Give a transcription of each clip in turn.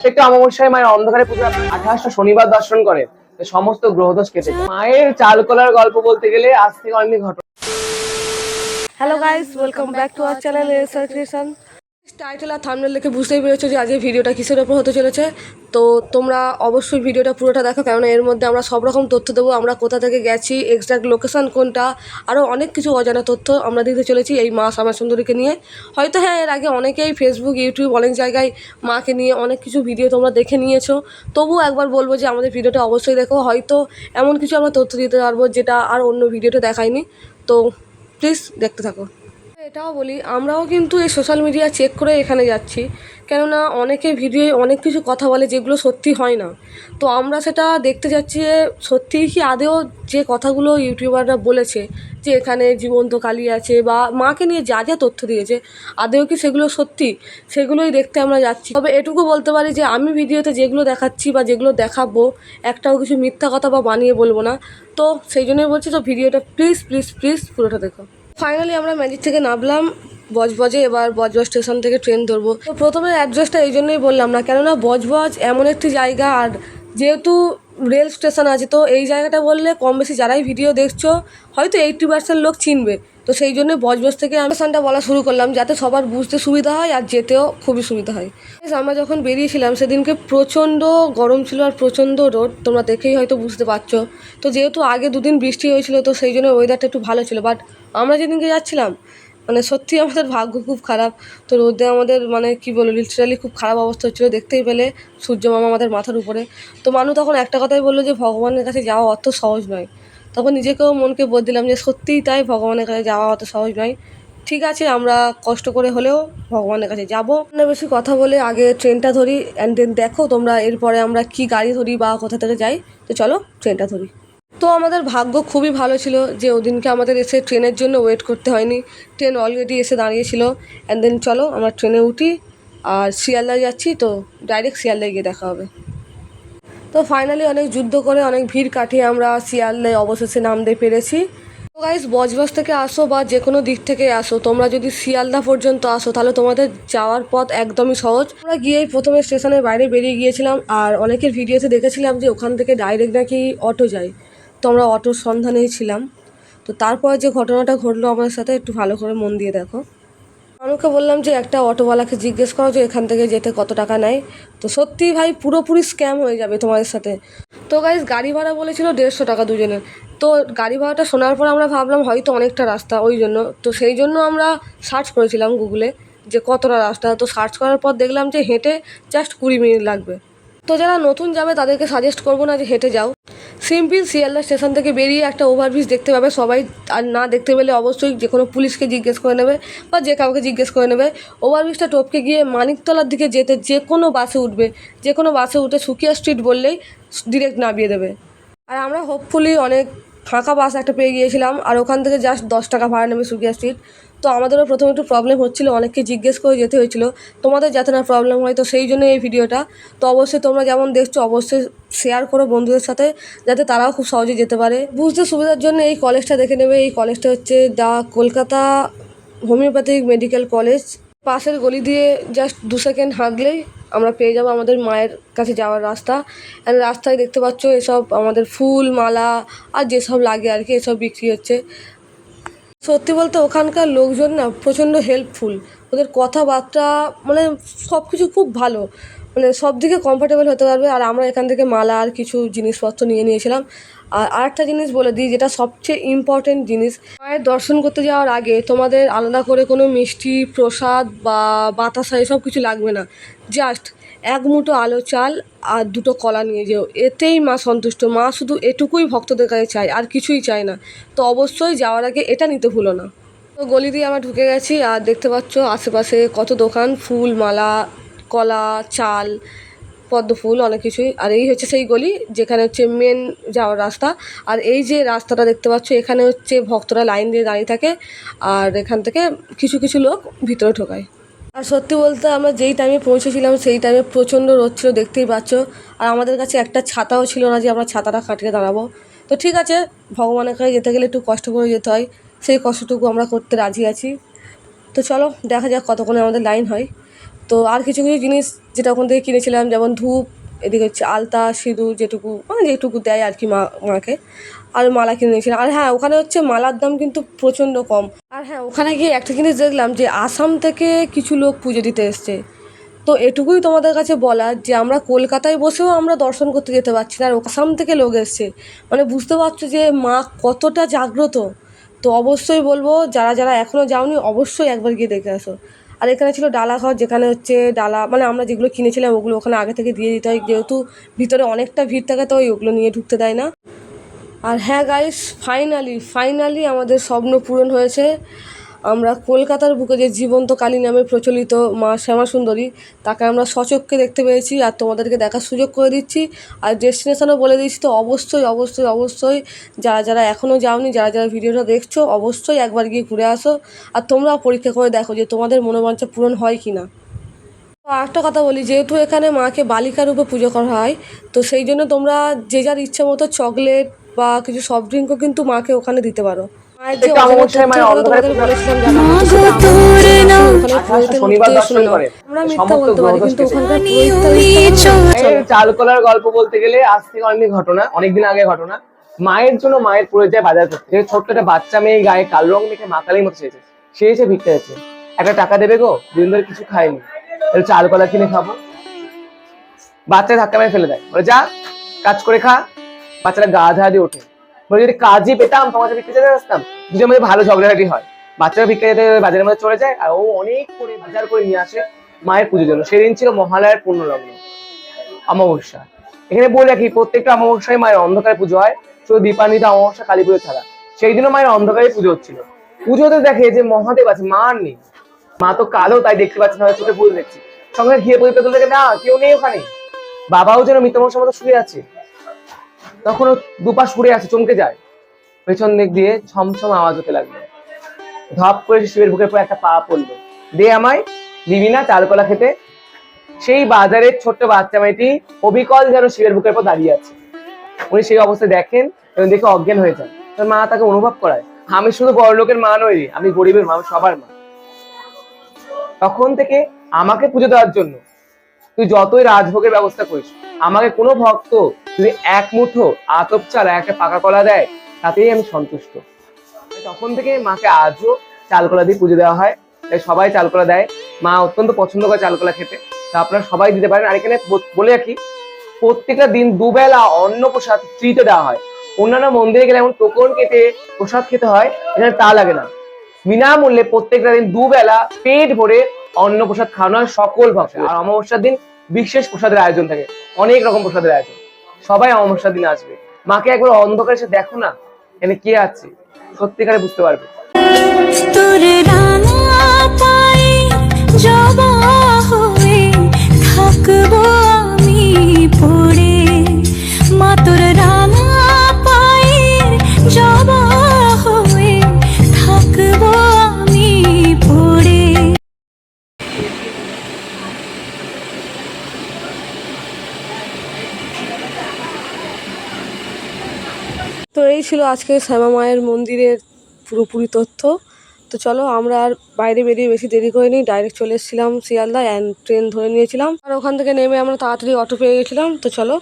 প্রত্যেকটা অমাবস্যায় মায়ের অন্ধকারে পুজো আঠাশটা শনিবার দর্শন করে। সমস্ত গ্রহদোষ কেটে মায়ের চালকলার গল্প বলতে গেলে আজ থেকে অনেক ঘটনা। Hello guys welcome back to our channel SR creation title R thumbnail দেখে বুঝতেই পেরেছ যে আজকে ভিডিওটা কিসের ওপর হতে চলেছে। তো তোমরা অবশ্যই ভিডিওটা পুরোটা দেখো, কেননা এর মধ্যে আমরা সব রকম তথ্য দেবো। আমরা কোথা থেকে গেছি এক্সাক্ট লোকেশন কোনটা আরও অনেক কিছু অজানা তথ্য আমরা দিতে চলেছি এই মা শ্যামা সুন্দরীকে নিয়ে। হয়তো হ্যাঁ এর আগে অনেকেই ফেসবুক ইউটিউব অনেক জায়গায় মাকে নিয়ে অনেক কিছু ভিডিও তোমরা দেখে নিয়েছো। তবুও একবার বলব যে আমাদের ভিডিওটা অবশ্যই দেখো। হয়তো এমন কিছু আমরা তথ্য দিতে পারব যেটা আর অন্য ভিডিওটা দেখায়নি। তো প্লিজ দেখতে থাকো। এটাও বলি, আমরাও কিন্তু এই সোশ্যাল মিডিয়া চেক করে এখানে যাচ্ছি। কেননা অনেকে ভিডিও অনেক কিছু কথা বলে যেগুলো সত্যি হয় না। তো আমরা সেটা দেখতে যাচ্ছি যে সত্যিই কি আদেও যে কথাগুলো ইউটিউবাররা বলেছে যে এখানে জীবন্ত কালী আছে বা মাকে নিয়ে যা যা তথ্য দিয়েছে, আদেও কি সেগুলো সত্যি? সেগুলোই দেখতে আমরা যাচ্ছি। তবে এটুকু বলতে পারি যে আমি ভিডিওতে যেগুলো দেখাচ্ছি বা যেগুলো দেখাবো, একটাও কিছু মিথ্যা কথা বা বানিয়ে বলব না। তো সেই জন্যই বলছি, তো ভিডিওটা প্লিজ প্লিজ প্লিজ পুরোটা দেখো। ফাইনালি আমরা ম্যাজিক থেকে নামলাম। বজবজে এবার বজবজ স্টেশন থেকে ট্রেন ধরবো। তো প্রথমে অ্যাড্রেসটা এই জন্যই বললাম না, কেননা বজবজ এমন একটি জায়গা আর যেহেতু রেল স্টেশন আছে, তো এই জায়গাটা বললে কম বেশি যারাই ভিডিও দেখছ, হয়তো এইটটি পার্সেন্ট লোক চিনবে। তো সেই জন্য বজবজ থেকে আমি বলা শুরু করলাম, যাতে সবার বুঝতে সুবিধা হয় আর যেতেও খুবই সুবিধা হয়। আমরা যখন বেরিয়েছিলাম, সেদিনকে প্রচণ্ড গরম ছিল আর প্রচণ্ড রোদ, তোমরা দেখেই হয়তো বুঝতে পারছ। তো যেহেতু আগে দুদিন বৃষ্টি হয়েছিল, তো সেই জন্য ওয়েদারটা একটু ভালো ছিল বাট আমরা যেদিনকে যাচ্ছিলাম মানে সত্যি আমাদের ভাগ্য খুব খারাপ। তো রোদে আমাদের মানে কি বলব লিটারালি খুব খারাপ অবস্থা হচ্ছিল, দেখতেই পেলে সূর্য মামা আমাদের মাথার উপরে। তো মানু তখন একটা কথাই বলল যে, ভগবানের কাছে যাওয়া অত সহজ নয়। তখন নিজেকেও মনকে বোধ দিলাম যে, সত্যিই তাই ভগবানের কাছে যাওয়া অত সহজ নয়। ঠিক আছে, আমরা কষ্ট করে হলেও ভগবানের কাছে যাব। না বেশি কথা বলে আগে ট্রেনটা ধরি অ্যান্ড দেন দেখো তোমরা এরপরে আমরা কি গাড়ি ধরি বা কোথা থেকে যাই। তো চলো ট্রেনটা ধরি। তো আমাদের ভাগ্য খুবই ভালো ছিল যে ওদিনকে আমাদের এসে ট্রেনের জন্য ওয়েট করতে হয়নি। ট্রেন অলরেডি এসে দাঁড়িয়েছিল। অ্যান্ড দেন চলো আমরা ট্রেনে উঠি আর শিয়ালদা যাচ্ছি তো ডাইরেক্ট শিয়ালদায় গিয়ে দেখা হবে। তো ফাইনালি অনেক যুদ্ধ করে অনেক ভিড় কাটিয়ে আমরা শিয়ালদায় অবশেষে নামতে পেরেছি। তো গাইস বজবজ থেকে আসো বা যে কোনো দিক থেকে আসো, তোমরা যদি শিয়ালদা পর্যন্ত আসো, তাহলে তোমাদের যাওয়ার পথ একদমই সহজ। আমরা গিয়েই প্রথমে স্টেশনের বাইরে বেরিয়ে গিয়েছিলাম আর অনেকের ভিডিওতে দেখেছিলাম যে ওখান থেকে ডাইরেক্ট নাকি অটো যায়। তো আমরা অটোর সন্ধানেই ছিলাম। তো তারপর যে ঘটনাটা ঘটলো আমাদের সাথে, একটু ভালো করে মন দিয়ে দেখো। আমাকে বললাম যে একটা অটোওয়ালাকে জিজ্ঞেস করো যে এখান থেকে যেতে কত টাকা নেয়। তো সত্যি ভাই, পুরোপুরি স্ক্যাম হয়ে যাবে তোমাদের সাথে। তো গাইজ গাড়ি ভাড়া বলেছিল দেড়শো টাকা দুজনের। তো গাড়ি ভাড়াটা শোনার পর আমরা ভাবলাম হয়তো অনেকটা রাস্তা, ওই জন্য। তো সেই জন্য আমরা সার্চ করেছিলাম গুগলে যে কতটা রাস্তা। তো সার্চ করার পর দেখলাম যে হেঁটে জাস্ট কুড়ি মিনিট লাগবে। তো যারা নতুন যাবে তাদেরকে সাজেস্ট করব না যে হেঁটে যাও। সিম্পল শিয়ালদা স্টেশন থেকে বেরিয়ে একটা ওভারব্রিজ দেখতে পাবে সবাই। আর না দেখতে পেলে অবশ্যই যে কোনো পুলিশকে জিজ্ঞেস করে নেবে বা যে কাউকে জিজ্ঞেস করে নেবে। ওভারব্রিজটা টপকে গিয়ে মানিকতলার দিকে যেতে যে কোনো বাসে উঠবে। যে কোনো বাসে উঠে সুকিয়া স্ট্রিট বললেই ডিরেক্ট নামিয়ে দেবে। আর আমরা হোপফুলি অনেক ফাঁকা বাস একটা পেয়ে গিয়েছিলাম। আর ওখান থেকে জাস্ট দশ টাকা ভাড়া নেবে সুকিয়া স্ট্রিট তো আমাদেরও প্রথমে একটু প্রবলেম হচ্ছিল, অনেককে জিজ্ঞেস করে যেতে হয়েছিল, তোমাদের যাতে না প্রবলেম হয়, তো সেই জন্য এই ভিডিওটা। তো অবশ্যই তোমরা যেমন দেখছ, অবশ্যই শেয়ার করো বন্ধুদের সাথে, যাতে তারাও খুব সহজে যেতে পারে। বুঝতে সুবিধার জন্য এই কলেজটা দেখে নেবে। এই কলেজটা হচ্ছে the Kolkata homoeopathic medical college পাশের গলি দিয়ে জাস্ট দু সেকেন্ড হাঁটলেই আমরা পেয়ে যাব আমাদের মায়ের কাছে যাওয়ার রাস্তা। অ্যান্ড রাস্তায় দেখতে পাচ্ছ, এসব আমাদের ফুল, মালা আর যেসব লাগে আর কি, এসব বিক্রি হচ্ছে। সত্যি বলতে ওখানকার লোকজন না প্রচণ্ড হেল্পফুল ওদের কথাবার্তা মানে সব কিছু খুব ভালো। মানে সব দিকে কমফর্টেবল হতে পারবে। আর আমরা এখান থেকে মালা আর কিছু জিনিসপত্র নিয়ে নিয়েছিলাম। আর আরেকটা জিনিস বলে দিই, যেটা সবচেয়ে ইম্পর্টেন্ট জিনিস, মায়ের দর্শন করতে যাওয়ার আগে তোমাদের আলাদা করে কোনো মিষ্টি, প্রসাদ বা বাতাসা এসব কিছু লাগবে না। জাস্ট এক মুঠো আলো, চাল আর দুটো কলা নিয়ে যেও। এতেই মা সন্তুষ্ট। মা শুধু এটুকুই ভক্তদের কাছে চায়, আর কিছুই চায় না। তো অবশ্যই যাওয়ার আগে এটা নিতে ভুলো না। তো গলি দিয়ে আমরা ঢুকে গেছি, আর দেখতে পাচ্ছ আশেপাশে কত দোকান, ফুল, মালা, কলা, চাল, পদ্ম ফুল, অনেক কিছুই। আর এই হচ্ছে সেই গলি, যেখানে হচ্ছে মেন যাওয়ার রাস্তা। আর এই যে রাস্তাটা দেখতে পাচ্ছ, এখানে হচ্ছে ভক্তরা লাইন দিয়ে দাঁড়িয়ে থাকে, আর এখান থেকে কিছু কিছু লোক ভিতরে ঢোকায়। আর সত্যি বলতে আমরা যেই টাইমে পৌঁছেছিলাম, সেই টাইমে প্রচণ্ড রোদ ছিল, দেখতেই পাচ্ছ। আর আমাদের কাছে একটা ছাতাও ছিল না যে আমরা ছাতাটা কাটিয়ে দাঁড়াবো। তো ঠিক আছে, ভগবানের কাছে যেতে গেলে একটু কষ্ট করে যেতে হয়। সেই কষ্টটুকু আমরা করতে রাজি আছি। তো চলো, দেখা যাক কতক্ষণে আমাদের লাইন হয়। তো আর কিছু কিছু জিনিস যেটা ওখান থেকে কিনেছিলাম, যেমন ধূপ এদিকে হচ্ছে আলতা, সিঁদুর যেটুকু মানে যেটুকু দেয় আর কি মা, মাকে। আর মালা কিনে নিয়েছিলাম আর হ্যাঁ ওখানে হচ্ছে মালার দাম কিন্তু প্রচণ্ড কম। আর হ্যাঁ ওখানে গিয়ে একটা জিনিস দেখলাম যে আসাম থেকে কিছু লোক পুজো দিতে এসছে। তো এটুকুই তোমাদের কাছে বলার যে আমরা কলকাতায় বসেও আমরা দর্শন করতে যেতে পারছি না, আর আসাম থেকে লোক এসছে। মানে বুঝতে পারছ যে মা কতটা জাগ্রত। তো অবশ্যই বলব, যারা যারা এখনও যাওনি, অবশ্যই একবার গিয়ে দেখে আসো। আর এখানে ছিল ডালা ঘর, যেখানে হচ্ছে ডালা মানে আমরা যেগুলো কিনেছিলাম ওগুলো ওখানে আগে থেকে দিয়ে দিতে হয়। যেহেতু ভিতরে অনেকটা ভিড় থাকে, তো ওগুলো নিয়ে ঢুকতে দেয় না। আর হ্যাঁ গাইস ফাইনালি ফাইনালি আমাদের স্বপ্ন পূরণ হয়েছে। আমরা কলকাতার বুকে যে জীবন্ত কালী নামে প্রচলিত মা শ্যামা সুন্দরী তাকে আমরা সচক্ষে দেখতে পেয়েছি আর তোমাদেরকে দেখার সুযোগ করে দিচ্ছি। আর ডেস্টিনেশনও বলে দিচ্ছি তো অবশ্যই অবশ্যই অবশ্যই যারা যারা এখনও যাওনি, যারা যারা ভিডিওটা দেখছ, অবশ্যই একবার গিয়ে ঘুরে আসো। আর তোমরাও পরীক্ষা করে দেখো যে তোমাদের মনোবাঞ্ছা পূরণ হয় কি না আরেকটা কথা বলি, যেহেতু এখানে মাকে বালিকা রূপে পুজো করা হয়, তো সেই জন্য তোমরা যে যার ইচ্ছে মতো চকলেট বা কিছু সফট ড্রিঙ্কও কিন্তু মাকে ওখানে দিতে পারো। আছে, চালকলার গল্প বলতে গেলে আজ থেকে অনেক ঘটনা অনেকদিন আগে ঘটনা। মায়ের জন্য মায়ের পুরো যায় বাজার করতে ছোট্ট একটা বাচ্চা মেয়ে গায়ে কালো রং মেখে মা কালীর মতো চেয়েছে সে এসে ভিক্ষা যাচ্ছে একটা টাকা দেবে গো দুদিন ধরে কিছু খায়নি। চাল কলা কিনে খাব। বাচ্চা ধাক্কা মেরে ফেলে দেয়। বলে যা কাজ করে খা। বাচ্চারা গা ধা দিয়ে ওঠে। বলে যদি কাজই পেতাম, তোমার ভিক্ষা যেতে আসতাম, দুজনের মধ্যে ভালো ঝগড়াঝাটি হয়। বাচ্চারা ভিক্ষা যেতে বাজারের মধ্যে চলে যায়, আর ও অনেক করে বাজার করে নিয়ে আসে মায়ের পুজোর জন্য। সেদিন ছিল মহালয়ার পূর্ণলগ্ন, অমাবস্যা। এখানে বলে রাখি, প্রত্যেকটা অমাবস্যায় মায়ের অন্ধকারে পুজো হয়, শুধু দীপান্বিতা অমাবস্যা, কালী পুজো ছাড়া। সেই দিনও মায়ের অন্ধকারে পুজো হচ্ছিল। পুজোতে দেখে যে মহাদেব আছে, মা আর নেই। মা তো কালো, তাই দেখতে পাচ্ছি না, চোখে ভুল দেখছি। সঙ্গে ঘিয়ে পেতে দেখে, না, কেউ নেই ওখানে। বাবাও যেন মৃতমশার মতো শুয়ে আছে। তখন ও দুপা সরে আছে চমকে যায়। পেছন দিক দিয়ে ছমছম আওয়াজ হতে লাগল। ধপ করে শিবের বুকের পর একটা পা পড়ল। দে আমায় দিবি না চালকলা খেতে? সেই বাজারের ছোট্ট বাচ্চা মেয়েটি অবিকল যেন শিবের বুকের পর দাঁড়িয়ে আছে। উনি সেই অবস্থায় দেখেন এবং দেখে অজ্ঞান হয়ে যান। তার মা তাকে অনুভব করায়। আমি শুধু বড় লোকের মা নই রে, আমি গরিবের মা সবার মা। তখন থেকে আমাকে পুজো দেওয়ার জন্য। তুই যতই রাজভোগের ব্যবস্থা করিস আমাকে কোনো ভক্ত যদি এক মুঠো আতপ চাল একটা পাকা কলা দেয়, তাতেই আমি সন্তুষ্ট। তখন থেকে মাকে আজও চালকলা দিয়ে পুজো দেওয়া হয়। তাই সবাই চালকলা দেয়। মা অত্যন্ত পছন্দ করে চালকলা খেতে। তা আপনারা সবাই দিতে পারেন। আর এখানে বলে রাখি, প্রত্যেকটা দিন দুবেলা অন্ন প্রসাদ ফ্রিতে দেওয়া হয়। অন্যান্য মন্দিরে গেলে এমন টোকন কেটে প্রসাদ খেতে হয়, এখানে তা লাগে না। বিনামূল্যে প্রত্যেকটা দিন দুবেলা পেট ভরে অন্ন প্রসাদ খাওয়ানো হয় সকল ভক্ত আর অমাবস্যার দিন বিশেষ প্রসাদের আয়োজন থাকে। অনেক রকম প্রসাদের আয়োজন। সবাই অমাবস্যার দিনে আসবে। মাকে একবার অন্ধকারে এসে দেখো না এখানে কে আছে? সত্যিকারে বুঝতে পারবে। থাকব আমি পড়ে। মা তোর আজকে শ্যামা মায়ের মন্দিরের পুরোপুরি তথ্য। তো চলো, আমরা আর বাইরে বেরিয়ে বেশি দেরি করিনি ডাইরেক্ট চলে এসেছিলাম শিয়ালদা অ্যান্ড ট্রেন ধরে নিয়েছিলাম। আর ওখান থেকে নেমে আমরা তাড়াতাড়ি অটো পেয়ে গেছিলাম। তো চলো,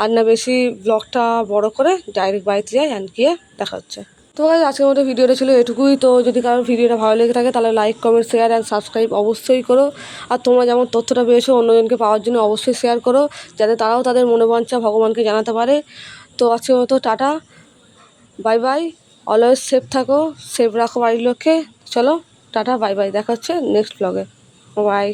আর না বেশি ব্লগটা বড় করে ডাইরেক্ট বাড়িতে যাই অ্যান্ড গিয়ে দেখা হচ্ছে। তো আজকের মতো ভিডিওটা ছিল এটুকুই। তো যদি কারোর ভিডিওটা ভালো লেগে থাকে, তাহলে like comment share and subscribe অবশ্যই করো। আর তোমরা যেমন তথ্যটা পেয়েছ অন্যজনকে পাওয়ার জন্য অবশ্যই শেয়ার করো, যাতে তারাও তাদের মনোবাঞ্ছা ভগবানকে জানাতে পারে। তো আজকের মতো tata. Bye bye. Always safe থাকো সেফ রাখো বাড়ির লোককে। চলো, টাটা, বাই বাই। দেখা হচ্ছে নেক্সট ব্লগে বাই